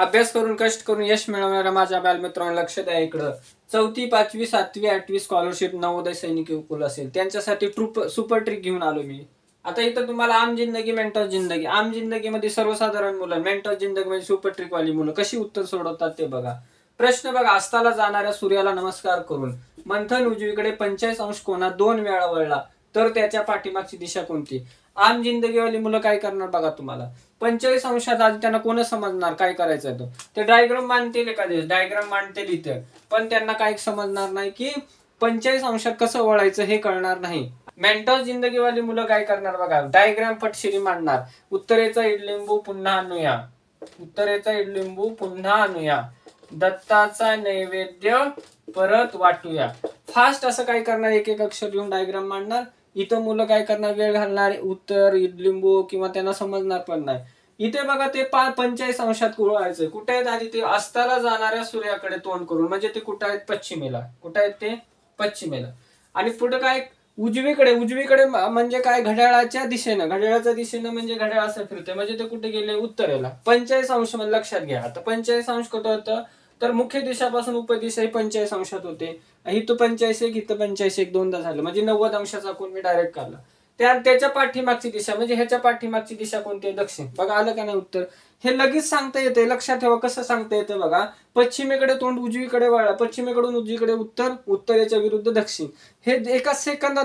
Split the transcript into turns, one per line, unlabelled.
अभ्यास करून कष्ट करून यश मिळवणाऱ्या माझ्या बालमित्रांना लक्ष द्या इकडं. चौथी पाचवी सातवी आठवी स्कॉलरशिप नवोदय सैनिक युकुल असेल. त्यांच्यासाठी ट्रुप सुपर ट्रिक घेऊन आलो मी. आता इथं तुम्हाला आम जिंदगी मेंटल जिंदगी. आम जिंदगीमध्ये सर्वसाधारण मुलं मेंटल जिंदगी म्हणजे सुपर ट्रिकवाली मुलं कशी उत्तर सोडवतात ते बघा. प्रश्न बघा अस्ताला जाणाऱ्या सूर्याला नमस्कार करून. मंथन उजवीकडे पंचेचाळीस अंश कोणा दोन वेळा वळला. तर त्याच्या पाठीमागची दिशा कोणती? आम जिंदगीवाली मुलं काय करणार बघा तुम्हाला. पंचेचाळीस अंशात आधी त्यांना कोण समजणार? काय करायचं तर? ते डायग्राम मांडतील एका दिवस डायग्राम मांडतील इथे. पण त्यांना काही समजणार नाही की पंचेचाळीस अंशात कसं वळायचं हे कळणार नाही. मेंटल जिंदगीवाली मुलं काय करणार बघा? डायग्राम फटशिरी मांडणार. उत्तरेचा इडलिंबू पुन्हा आणूया. उत्तरेचा इडलिंबू पुन्हा आणूया. दत्ताचा नैवेद्य परत वाटूया. फास्ट असं काय करणार? एक एक अक्षर लिहून डायग्राम मांडणार. इथं मुलं काय करणार? वेळ घालणार उत्तर लिंबू किंवा त्यांना समजणार पण नाही. इथे बघा ते पा पंचाळीस अंशात कुळायचं कुठे आहेत आधी ते अस्ताला जाणाऱ्या सूर्याकडे तोंड करून? म्हणजे ते कुठं आहेत? पश्चिमेला. कुठं आहेत ते? पश्चिमेला. आणि पुढे काय? उजवीकडे. उजवीकडे म्हणजे काय? घड्याळाच्या दिशेनं. घड्याळाच्या दिशेनं म्हणजे घड्याळ असं फिरते म्हणजे ते कुठे गेले? उत्तरेला. पंचायत अंश म्हणजे लक्षात घ्या. आता पंचायत अंश कुठं होतं? तर मुख्य दिशापासून उपदिशा ही पंचेचाळीस अंशात होते. इथं पंचाळीस एक इथं पंचाळीस एक दोनदा झालं. म्हणजे नव्वद अंशाचा कोण मी डायरेक्ट काढला. त्या त्याच्या पाठीमागची दिशा म्हणजे ह्याच्या पाठीमागची दिशा कोणती आहे? दक्षिण. बघा आलं का नाही उत्तर? हे लगेच सांगता येते लक्षात ठेवा कसं सांगता येतं बघा? पश्चिमेकडे तोंड उजवीकडे वळला पश्चिमेकडून उजवीकडे उत्तर उत्तरेच्या विरुद्ध दक्षिण. हे एका सेकंदात